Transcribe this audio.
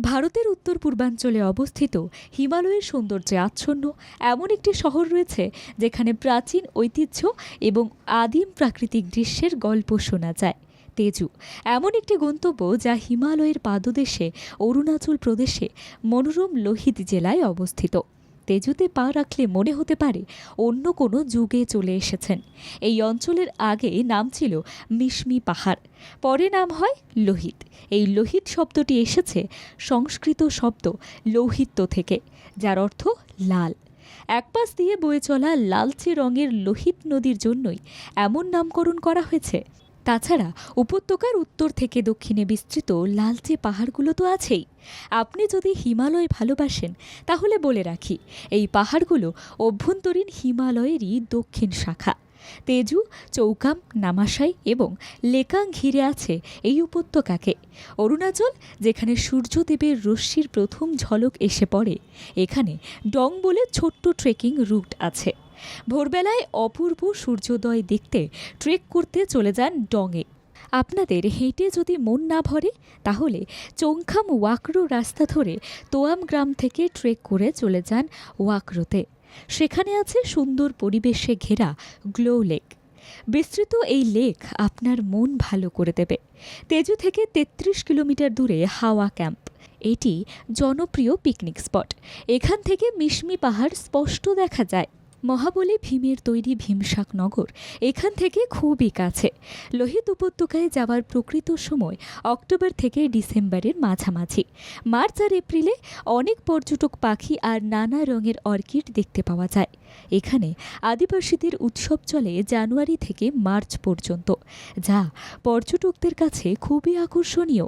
ভারতের উত্তর পূর্বাঞ্চলে অবস্থিত হিমালয়ের সৌন্দর্যে আচ্ছন্ন এমন একটি শহর রয়েছে যেখানে প্রাচীন ঐতিহ্য এবং আদিম প্রাকৃতিক দৃশ্যের গল্প শোনা যায়। তেজু এমন একটি গন্তব্য যা হিমালয়ের পাদদেশে, অরুণাচল প্রদেশে, মনোরম লোহিত জেলায় অবস্থিত। তেজুতে পা রাখলে মনে হতে পারে অন্য কোনো যুগে চলে এসেছেন। এই অঞ্চলের আগে নাম ছিল মিশমি পাহাড়, পরে নাম হয় লোহিত। এই লোহিত শব্দটি এসেছে সংস্কৃত শব্দ লৌহিত্য থেকে, যার অর্থ লাল। এক পাশ দিয়ে বয়ে চলা লালচে রঙের লোহিত নদীর জন্যই এমন নামকরণ করা হয়েছে। তাছাড়া উপত্যকার উত্তর থেকে দক্ষিণে বিস্তৃত লালচে পাহাড়গুলো তো আছেই। আপনি যদি হিমালয় ভালোবাসেন, তাহলে বলে রাখি, এই পাহাড়গুলো অভ্যন্তরীণ হিমালয়েরই দক্ষিণ শাখা। তেজু, চৌকাম নামাসাই এবং লেকাং ঘিরে আছে এই উপত্যকাকে। অরুণাচল, যেখানে সূর্যদেবের রশ্মির প্রথম ঝলক এসে পড়ে, এখানে ডং বলে ছোট্ট ট্রেকিং রুট আছে। ভোরবেলায় অপূর্ব সূর্যোদয় দেখতে ট্রেক করতে চলে যান ডংয়ে আপনাদের হেঁটে যদি মন না ভরে, তাহলে চৌখাম ওয়াকরো রাস্তা ধরে তোয়াম গ্রাম থেকে ট্রেক করে চলে যান ওয়াকরোতে। সেখানে আছে সুন্দর পরিবেশে ঘেরা গ্লো লেক। বিস্তৃত এই লেক আপনার মন ভালো করে দেবে। তেজু থেকে তেত্রিশ কিলোমিটার দূরে হাওয়া ক্যাম্প। এটি জনপ্রিয় পিকনিক স্পট। এখান থেকে মিশমি পাহাড় স্পষ্ট দেখা যায়। মহাবলী ভীমের তৈরি ভীমসাক নগর এখান থেকে খুবই কাছে। লোহিত উপত্যকায় যাওয়ার প্রকৃত সময় অক্টোবর থেকে ডিসেম্বরের মাঝামাঝি। মার্চ আর এপ্রিলে অনেক পর্যটক পাখি আর নানা রঙের অর্কিড দেখতে পাওয়া যায়। এখানে আদিবাসীদের উৎসব চলে জানুয়ারি থেকে মার্চ পর্যন্ত, যা পর্যটকদের কাছে খুবই আকর্ষণীয়।